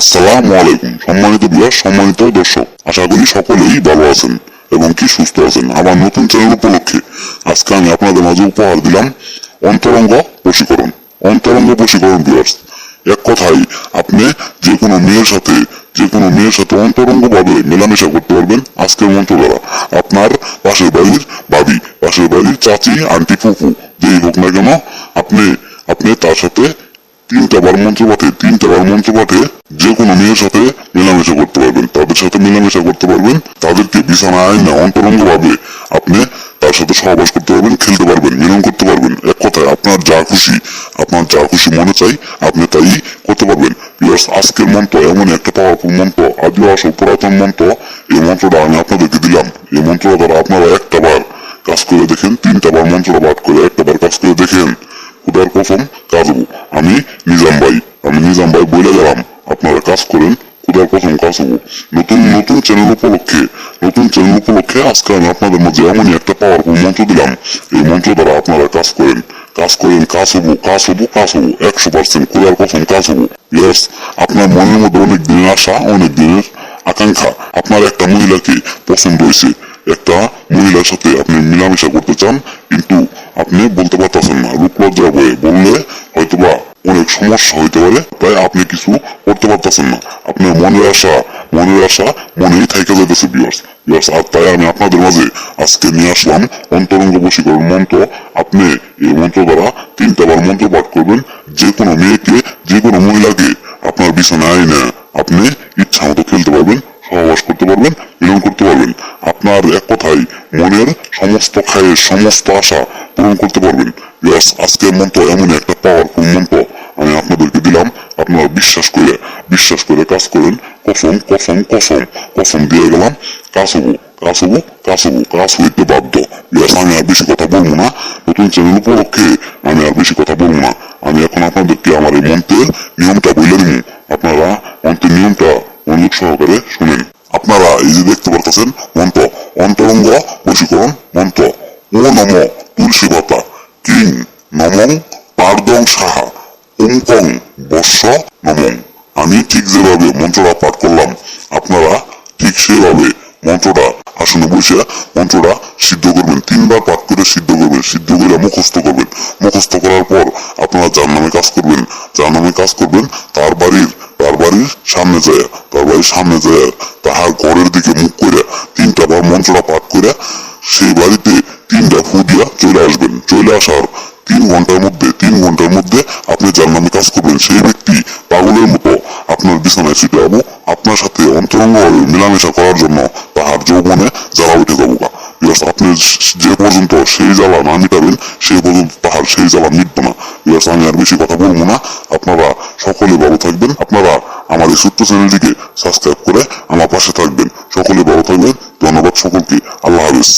আসসালামু আলাইকুম, সম্মানিত বিয়ার সম্মানিত দর্শক। আশা করি সকলেই ভালো আছেন এবং কি সুস্থ আছেন আমার নতুন চ্যানেল উপলক্ষে। আজকে আমি আপনাদের মাঝে উপহার দিলাম অন্তরঙ্গ বশীকরণ। অন্তরঙ্গ বশীকরণ বিয়ার্স এক কথায় আপনি যে কোনো মেয়ের সাথে যে কোনো মেয়ের সাথে অন্তরঙ্গ ভাবে মেলামেশা করতে পারবেন আজকের মন্ত্র দ্বারা। আপনার পাশের বাড়ির ভাবি, পাশের বাড়ির চাচি, আন্টি, ফুফু, যেই হোক না কেন, আপনি আপনি তার সাথে তিনটা বার মন্ত্র পাঠে, তিনটা বার মন্ত্র পাঠে যে কোনো মেয়ের সাথে মেলামেশা করতে পারবেন, তাদের সাথে মেলামেশা করতে পারবেন, তাদেরকে বিছানায় না অন্তরঙ্গ ভাবে আপনি তার সাথে সহবাস করতে পারবেন, খেলতে পারবেন, মিলন করতে পারবেন। এক কথায়, আপনার যা খুশি, আপনার যা খুশি মনে চাই, আপনি তাই করতে পারবেন। প্লাস আজকের মন্ত্র এমন একটা পাওয়ারফুল মন্ত্র আদিও আসল পুরাতন মন্ত্র, এই মন্ত্রটা আমি আপনাদেরকে দিলাম। এই মন্ত্রটা দ্বারা আপনারা একটা বার কাজ করে দেখেন, তিনটা বার মন্ত্রটা পাঠ করে একটা বার কাজ করে দেখেন। খুদার কসম কাজ আমি নিজাম ভাই আমি নিজাম ভাই বলে গেলাম। আপনারা কাজ করেন, খুদার কসম কাজ হব। নতুন নতুন চ্যানেল উপলক্ষে, নতুন চ্যানেল উপলক্ষে আজকে আমি আপনাদের মধ্যে এমনই একটা পাওয়ারফুল মন্ত্র দিলাম। এই মন্ত্র দ্বারা আপনারা কাজ করেন। কাজ করেন, কাজ হব কাজ হব কাজ হব। একশো পার্সেন্ট খুদার কসম কাজ হব। ইয়েস আপনার মনের মধ্যে অনেক দিনের আশা, অনেক দিনের আকাঙ্ক্ষা। আপনার একটা মহিলাকে পছন্দ হয়েছে। একটা মহিলার সাথে আপনি মিলামেশা করতে চান, কিন্তু আপনি বলতে পারতেছেন না। রূপলজ্জা বয়ে বললে হয়তোবা অনেক সমস্যা হইতে পারে, তাই আপনি কিছু করতে পারতেছেন না। আপনার মনের আশা মনের আশা মনেই থাইকে যাইতেছে বিয়ার্স বিয়ার্স আর তাই আমি আপনাদের মাঝে আজকে নিয়ে আসলাম অন্তরঙ্গ বশীকরণ মন্ত্র। আপনি এই মন্ত্র দ্বারা তিনটা মন্ত্র পাঠ করবেন। যে কোনো মেয়েকে, যে কোনো মহিলাকে আপনার বিছানায় না আপনি ইচ্ছা মতো খেলতে পারবেন, সহবাস করতে পারবেন, মিলন করতে পারবেন। আপনার এক কথায় মনের সমস্ত খায়ের সমস্ত আশা পূরণ করতে পারবেন। ইয়াস আজকের মন্ত্র এমন একটা পাওয়ারফুল মন্ত্র। আমি আপনাদেরকে দিলাম, আপনারা বিশ্বাস করে বিশ্বাস করে কাজ করেন। কসম কসম কসম কসম দিয়ে গেলাম। কাজ হব কাজ হব কাজ হব, কাজ হইতে বাধ্য। আমি আর বেশি কথা বলব না। নতুন চ্যানেল উপলক্ষে আমি আর বেশি কথা বলব না। আমি এখন আপনাদেরকে আমার এই মন্ত্রের নিয়মটা বলে দিব। আপনারা মন্ত্রের নিয়মটা মনোযোগ সহকারে শুনেন। আপনারা এই যে দেখতে পারতেছেন, মন্ত্র অন্তরঙ্গ বশীকরণ মন্ত্র। ও নম। তুলসী পাতা কিং নমং, পারদং সাহা ওঙ্কং বর্ষ নমং। আমি ঠিক যেভাবে মন্ত্রটা পাঠ করলাম, আপনারা ঠিক সেভাবে মন্ত্রটা আসনে বসে মন্ত্রটা সিদ্ধ করবেন। তিনবার পাঠ করে সিদ্ধ করবেন, সিদ্ধ করে মুখস্থ করবেন। মুখস্থ করার পর আপনারা যার নামে কাজ করবেন, যার নামে কাজ করবেন, তার বাড়ির তার বাড়ির সামনে যায়, তার বাড়ির সামনে যায়, তাহার ঘরের দিকে মুখ করে তিনটা বার মন্ত্রটা পাঠ চলে আসার তিন ঘণ্টার মধ্যে, তিন ঘণ্টার মধ্যে আপনি যার নামে কাজ করবেন সেই ব্যক্তি পাগলের মতো আপনার বিছানায় ছুটে যাব, আপনার সাথে অন্তরঙ্গভাবে মেলামেশা করার জন্য তাহার যৌবনে জ্বালা উঠে যাব আপনি যে পর্যন্ত সেই জ্বালা না মিটাবেন সেই পর্যন্ত তাহার সেই জ্বালা মিটবে না। বিকজ আমি আর বেশি কথা বলব না। আপনারা সকলে ভালো থাকবেন। আপনারা আমার এই ছোট্ট চ্যানেলটিকে সাবস্ক্রাইব করে আমার পাশে থাকবেন। সকলে ভালো থাকবেন। ধন্যবাদ সকলকে। আল্লাহ হাফিজ।